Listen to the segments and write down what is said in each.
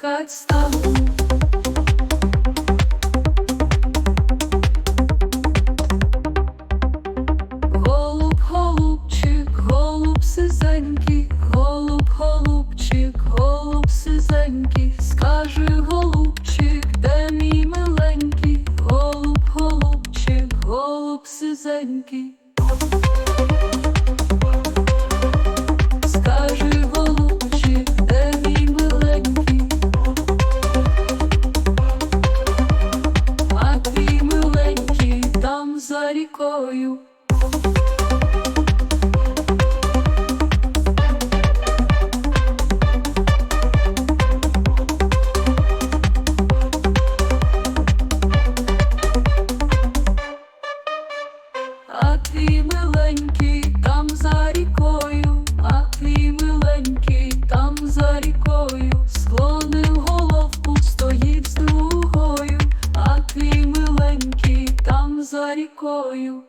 плакать стало. Голуб, голубчик, голуб сизенький, голуб, голубчик, голуб сизенький, скажи голубчик, де мій миленький, голуб, голубчик, голуб сизенький. за рікою. А ти миленький там за рікою. you.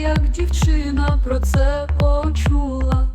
як дівчина про це почула.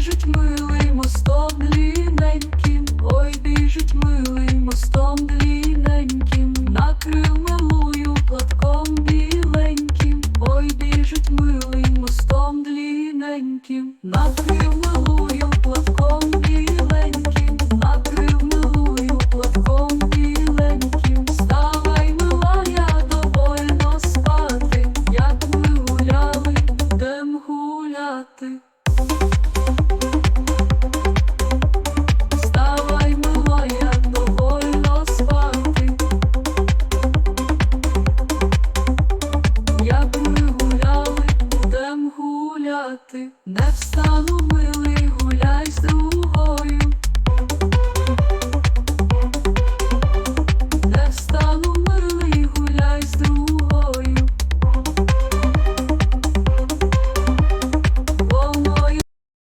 біжить милий мостом дліненьким, ой, біжить милий мостом дліненьким, на крилах.